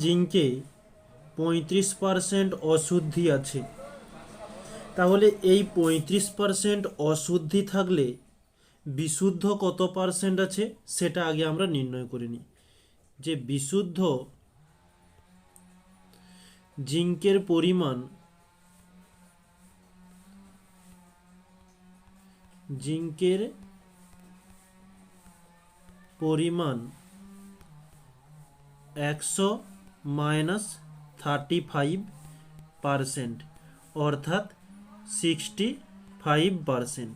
জিঙ্কে পঁয়ত্রিশ পারসেন্ট অশুদ্ধি আছে। তাহলে এই পঁয়ত্রিশ পারসেন্ট অশুদ্ধি থাকলে বিশুদ্ধ কত পারসেন্ট আছে সেটা আগে আমরা নির্ণয় করে নিই। যে বিশুদ্ধ জিঙ্কের পরিমাণ জিঙ্কের পরিমাণ একশো মাইনাস থার্টি ফাইভ পারসেন্ট অর্থাৎ সিক্সটি ফাইভ পারসেন্ট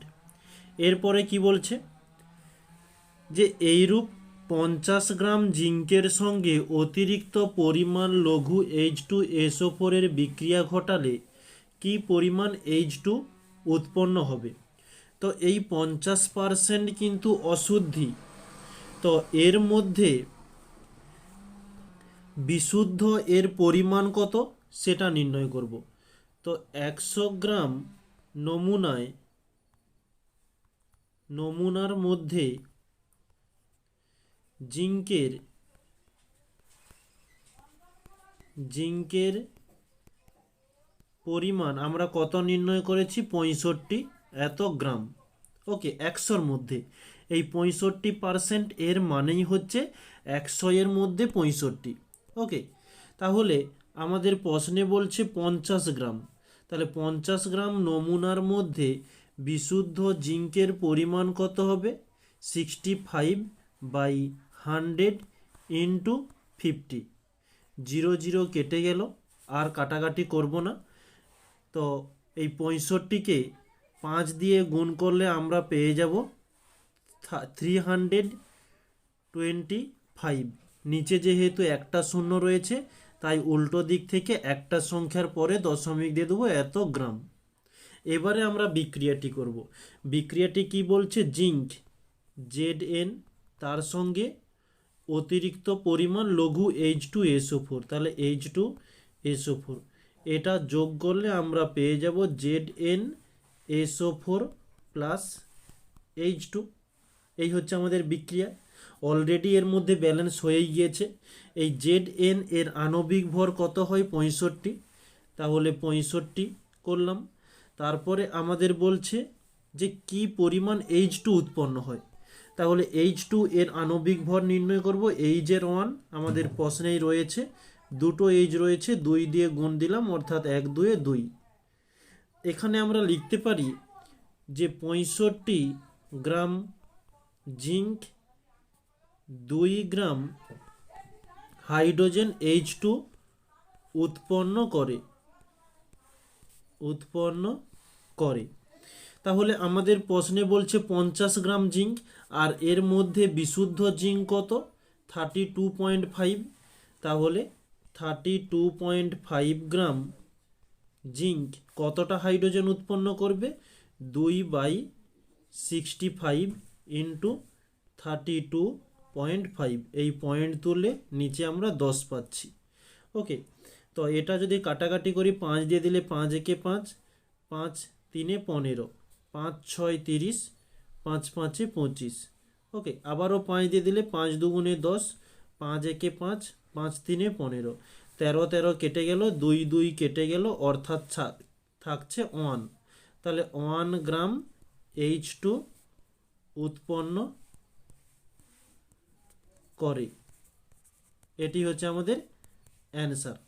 এরপরে কি বলছে? যে এইরূপ পঞ্চাশ গ্রাম জিঙ্কের সঙ্গে অতিরিক্ত পরিমাণ লঘু এইচ টু এসও ফোরের বিক্রিয়া ঘটালে কি পরিমাণ এইচ টু উৎপন্ন হবে? তো এই পঞ্চাশ পারসেন্ট কিন্তু অশুদ্ধি। তো এর মধ্যে বিশুদ্ধ এর পরিমাণ কত সেটা নির্ণয় করব। তো একশো গ্রাম নমুনায়, নমুনার মধ্যে জিঙ্কের জিঙ্কের পরিমাণ আমরা কত নির্ণয় করেছি? পঁয়ষট্টি এত গ্রাম। ওকে, একশোর মধ্যে। এই পঁয়ষট্টি পারসেন্ট এর মানেই হচ্ছে একশো এর মধ্যে পঁয়ষট্টি। ওকে তাহলে আমাদের প্রশ্নে বলছে পঞ্চাশ গ্রাম। তাহলে পঞ্চাশ গ্রাম নমুনার মধ্যে বিশুদ্ধ জিঙ্কের পরিমাণ কত হবে? Sixty five by hundred into fifty zero zero কেটে গেল, আর কাটাকাটি করব না। তো এই পঁয়ষট্টিকে পাঁচ দিয়ে গুণ করলে আমরা পেয়ে যাব থ্রি হান্ড্রেড টোয়েন্টি ফাইভ নিচে যেহেতু একটা শূন্য রয়েছে, তাই উল্টো দিক থেকে একটা সংখ্যার পরে দশমিক দিয়ে দেবো এত গ্রাম। এবারে আমরা বিক্রিয়াটি করব। বিক্রিয়াটি কি বলছে? জিঙ্ক, জেড এন, তার সঙ্গে অতিরিক্ত পরিমাণ লঘু H two S O four. তাহলে H two S O four. এটা যোগ করলে আমরা পেয়ে যাব Z N S O four plus H two. এই হচ্ছে আমাদের বিক্রিয়া। অলরেডি এর মধ্যে ব্যালেন্স হয়েই গিয়েছে। এই জেড এন এর আণবিক ভর কত হয়? পঁয়ষট্টি। তাহলে পঁয়ষট্টি করলাম। তারপরে আমাদের বলছে যে কি পরিমাণ এইচ টু উৎপন্ন হয়? তাহলে এইচ টু এর আণবিক ভর নির্ণয় করব। এইচ এর ওয়ান আমাদের প্রশ্নেই রয়েছে। দুটো এইচ রয়েছে, দুই দিয়ে গুণ দিলাম, অর্থাৎ এক, দুয়ে দুই। এখানে আমরা লিখতে পারি যে পঁয়ষট্টি গ্রাম জিঙ্ক দুই গ্রাম হাইড্রোজেন এইচ টু উৎপন্ন করে। উৎপন্ন করে। তাহলে আমাদের প্রশ্নে বলছে পঞ্চাশ গ্রাম জিঙ্ক, আর এর মধ্যে বিশুদ্ধ জিঙ্ক কত? থার্টি টু পয়েন্ট ফাইভ তাহলে thirty two point five gram zinc কতটা হাইড্রোজেন উৎপন্ন করবে? দুই by sixty five into thirty two point five এই পয়েন্ট তুললে নিচে আমরা দশ পাচ্ছি। ওকে তো এটা যদি কাটাকাটি করি, পাঁচ দিয়ে দিলে পাঁচ একে পাঁচ পাঁচ তিনে পনেরো, পাঁচ ছয় তিরিশ, পাঁচ পাঁচে পঁচিশ। ওকে আবারও পাঁচ দিয়ে দিলে পাঁচ দুগুণে দশ, পাঁচ একে পাঁচ পাঁচ তিনে পনেরো। তেরো তেরো কেটে গেল, দুই দুই কেটে গেল, অর্থাৎ থাকছে ওয়ান তাহলে ওয়ান গ্রাম এইচ টু উৎপন্ন করে। এটি হচ্ছে আমাদের অ্যান্সার